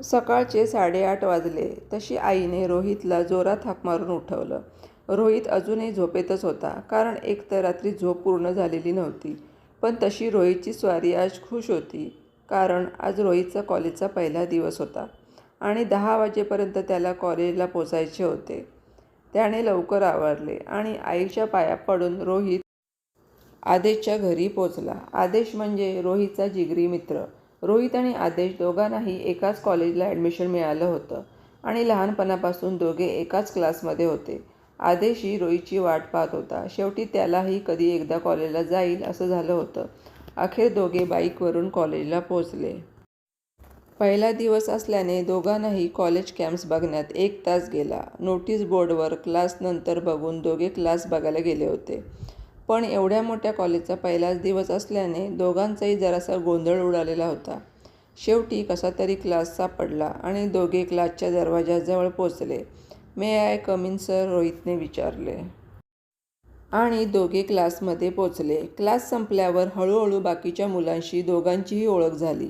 सकाळचे साडेआठ वाजले तशी आईने रोहितला जोरात हाक मारून उठवलं. रोहित अजूनही झोपेतच होता. कारण एकतर रात्री झोप पूर्ण झालेली नव्हती. पण तशी रोहितची स्वारी आज खुश होती. कारण आज रोहितचा कॉलेजचा पहिला दिवस होता आणि दहा वाजेपर्यंत त्याला कॉलेजला पोचायचे होते. त्याने लवकर आवरले आणि आईच्या पाया पडून रोहित आदेशच्या घरी पोचला. आदेश म्हणजे रोहितचा जिगरी मित्र. रोहित आणि आदेश दोघांनाही एकाच कॉलेजला ॲडमिशन मिळालं होतं आणि लहानपणापासून दोघे एकाच क्लासमध्ये होते. आदेशही रोहितची वाट पाहत होता. शेवटी त्यालाही कधी एकदा कॉलेजला जाईल असं झालं होतं. अखेर दोघे बाईकवरून कॉलेजला पोचले. पहिला दिवस असल्याने दोघांनाही कॉलेज कॅम्प्स बघण्यात एक तास गेला. नोटीस बोर्डवर क्लास नंतर बघून दोघे क्लास बघायला गेले होते. पण एवढ्या मोठ्या कॉलेजचा पहिलाच दिवस असल्याने दोघांचाही जरासा गोंधळ उडालेला होता. शेवटी कसा तरी क्लास सापडला आणि दोघे क्लासच्या दरवाजाजवळ पोचले. मे आय कमिन सर रोहितने विचारले. आणि दोघे क्लासमध्ये पोचले. क्लास संपल्यावर हळूहळू बाकीच्या मुलांशी दोघांचीही ओळख झाली.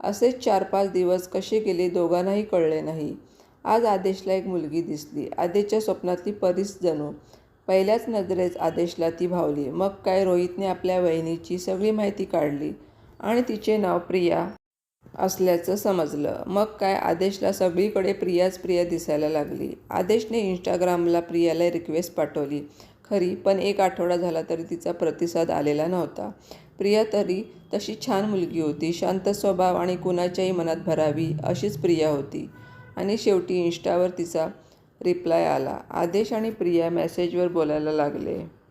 असेच चार पाच दिवस कसे गेले दोघांनाही कळले नाही. आज आदेशला एक मुलगी दिसली. आदेशच्या स्वप्नातली परीस जणू. पहिल्याच नजरेत आदेशला ती भावली. मग काय रोहितने आपल्या वहिनीची सगळी माहिती काढली आणि तिचे नाव प्रिया असल्याचं समजलं. मग काय आदेशला सगळीकडे प्रियाच प्रिया दिसायला लागली. आदेशने इंस्टाग्रामला प्रियाला रिक्वेस्ट पाठवली खरी पण एक आठवडा झाला तरी तिचा प्रतिसाद आलेला नव्हता. प्रिया तरी तशी छान मुलगी होती. शांत स्वभाव आणि कुणाच्याही मनात भरावी अशीच प्रिया होती. आणि शेवटी इंस्टावर तिचा रिप्लाय आला. आदेश आणि प्रिया मेसेजवर बोलायला लागले.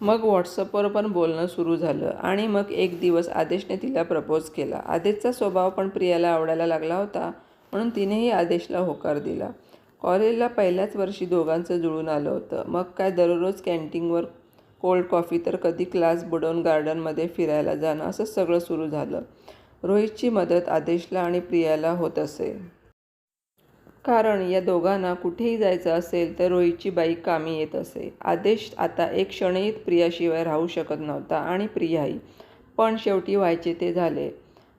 मग व्हॉट्सअपवर पण बोलणं सुरू झालं आणि मग एक दिवस आदेशने तिला प्रपोज केला. आदेशचा स्वभाव पण प्रियाला आवडायला लागला होता म्हणून तिनेही आदेशला होकार दिला. कॉलेजला पहिल्याच वर्षी दोघांचं जुळून आलं होतं. मग काय दररोज कॅन्टीनवर कोल्ड कॉफी तर कधी क्लास बुडवून गार्डनमध्ये फिरायला जाणं असं सगळं सुरू झालं. रोहितची मदत आदेशला आणि प्रियाला होत असे. कारण या दोघांना कुठेही जायचं असेल तर रोहितची बाईक कामी येत असे. आदेश आता एक क्षणही प्रियाशिवाय राहू शकत नव्हता आणि प्रियाही. पण शेवटी व्हायचे ते झाले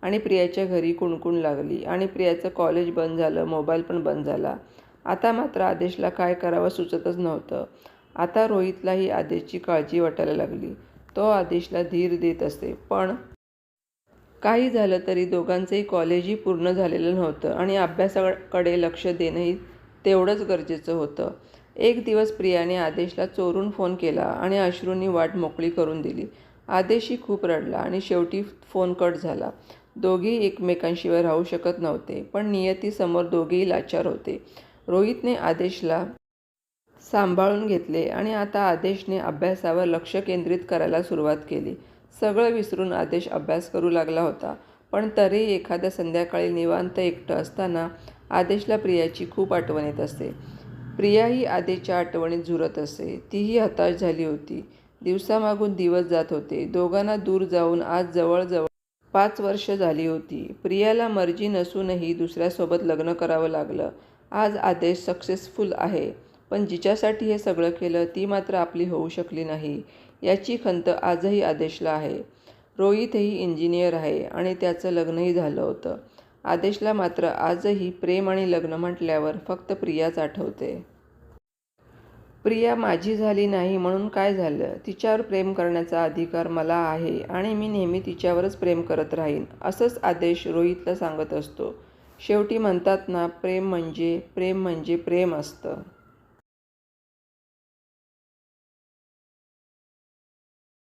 आणि प्रियाच्या घरी कुणकुण लागली आणि प्रियाचं कॉलेज बंद झालं, मोबाईल पण बंद झाला. आता मात्र आदेशला काय करावं सुचतच नव्हतं. आता रोहितलाही आदेशची काळजी वाटायला लागली. तो आदेशला धीर देत असे. पण काही झालं तरी दोघांचंही कॉलेजही पूर्ण झालेलं नव्हतं आणि अभ्यासाकडे लक्ष देणंही तेवढंच गरजेचं होतं. एक दिवस प्रियाने आदेशला चोरून फोन केला आणि अश्रूंनी वाट मोकळी करून दिली. आदेशही खूप रडला आणि शेवटी फोन कट झाला. दोघेही एकमेकांशिवाय राहू शकत नव्हते. पण नियतीसमोर दोघेही लाचार होते. रोहितने आदेशला सांभाळून घेतले आणि आता आदेशने अभ्यासावर लक्ष केंद्रित करायला सुरुवात केली. सगळं विसरून आदेश अभ्यास करू लागला होता. पण तरीही एखाद्या संध्याकाळी निवांत एकटं असताना आदेशला प्रियाची खूप आठवण येत असते प्रियाही आदेशच्या आठवणीत झुरत असे. तीही हताश झाली होती. दिवसामागून दिवस जात होते. दोघांना दूर जाऊन आज जवळजवळ पाच वर्ष झाली होती. प्रियाला मर्जी नसूनही दुसऱ्यासोबत लग्न करावं लागलं. आज आदेश सक्सेसफुल आहे. पण जिच्यासाठी हे सगळं केलं ती मात्र आपली होऊ शकली नाही याची खंत आजही आदेशला आहे. रोहितही इंजिनियर आहे आणि त्याचं लग्नही झालं होतं. आदेशला मात्र आजही प्रेम आणि लग्न म्हटल्यावर फक्त प्रियाच आठवते. प्रिया माझी झाली नाही म्हणून काय झालं? तिच्यावर प्रेम करण्याचा अधिकार मला आहे आणि मी नेहमी तिच्यावरच प्रेम करत राहीन असंच आदेश रोहितला सांगत असतो. शेवटी म्हणतात ना प्रेम म्हणजे प्रेम म्हणजे प्रेम असतं.